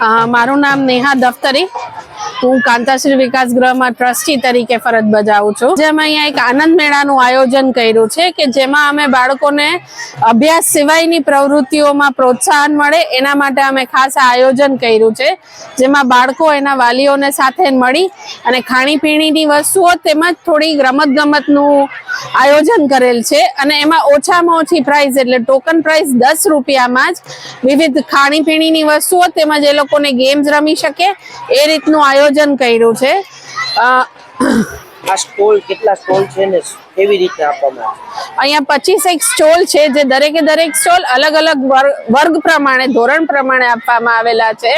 મારું નામ નેહા દફતરી. હું કાંતાશ્રી વિકાસ ગૃહમાં ટ્રસ્ટી તરીકે ફરજ બજાવું છું. જેમાં અહીંયા એક આનંદ મેળાનું આયોજન કર્યું છે કે જેમાં અમે બાળકોને અભ્યાસ સિવાયની પ્રવૃત્તિઓમાં પ્રોત્સાહન મળે, એના માટે અમે ખાસ આયોજન કર્યું છે. જેમાં બાળકો એના વાલીઓને સાથે મળી અને ખાણીપીણીની વસ્તુઓ તેમજ થોડી રમત ગમતનું આયોજન કરેલ છે અને એમાં ઓછામાં ઓછી પ્રાઇસ એટલે ટોકન પ્રાઇસ દસ રૂપિયામાં જ વિવિધ ખાણીપીણીની વસ્તુઓ તેમજ એ લોકોને ગેમ્સ રમી શકે, એ રીતનું આયોજન કર્યું છે. આ સ્ટોલ કેટલા સ્ટોલ છે ને કેવી રીતે આપવામાં આવે? અહીંયા પચીસ એક સ્ટોલ છે જે દરેકે દરેક સ્ટોલ અલગ અલગ વર્ગ વર્ગ પ્રમાણે ધોરણ પ્રમાણે આપવામાં આવેલા છે.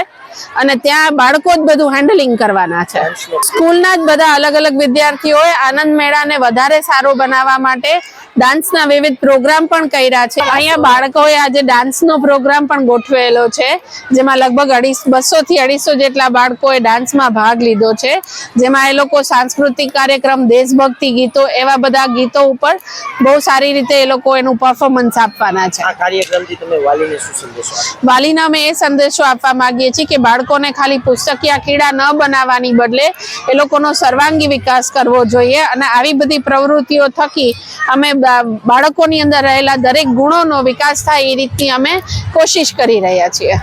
અને ત્યાં બાળકો જ બધું હેન્ડલિંગ કરવાના છે. સ્કૂલના જ બધા અલગ અલગ વિદ્યાર્થીઓએ આનંદ મેળાને વધારે સારો બનાવવા માટે ડાન્સના વિવિધ પ્રોગ્રામ પણ કર્યા છે. અહીંયા બાળકોએ આજે ડાન્સનો પ્રોગ્રામ પણ ગોઠવેલો છે જેમાં લગભગ અઢીસ બસોથી અઢીસો જેટલા બાળકોએ ડાન્સમાં ભાગ લીધો છે. જેમાં એ લોકો સાંસ્કૃતિક કાર્યક્રમ દેશભક્તિ ગીતો એવા બધા ગીતો ઉપર બહુ સારી રીતે એ લોકો એનું પરફોર્મન્સ આપવાના છે. વાલીને અમે એ સંદેશો આપવા માંગીએ છીએ કે બાળકોને ખાલી પુસ્તકીયા કીડા ન બનાવવાની બદલે એ લોકોનો સર્વાંગી વિકાસ કરવો જોઈએ અને આવી બધી પ્રવૃત્તિઓ થકી અમે બાળકોની અંદર રહેલા દરેક ગુણોનો વિકાસ થાય એ રીતની અમે કોશિશ કરી રહ્યા છીએ.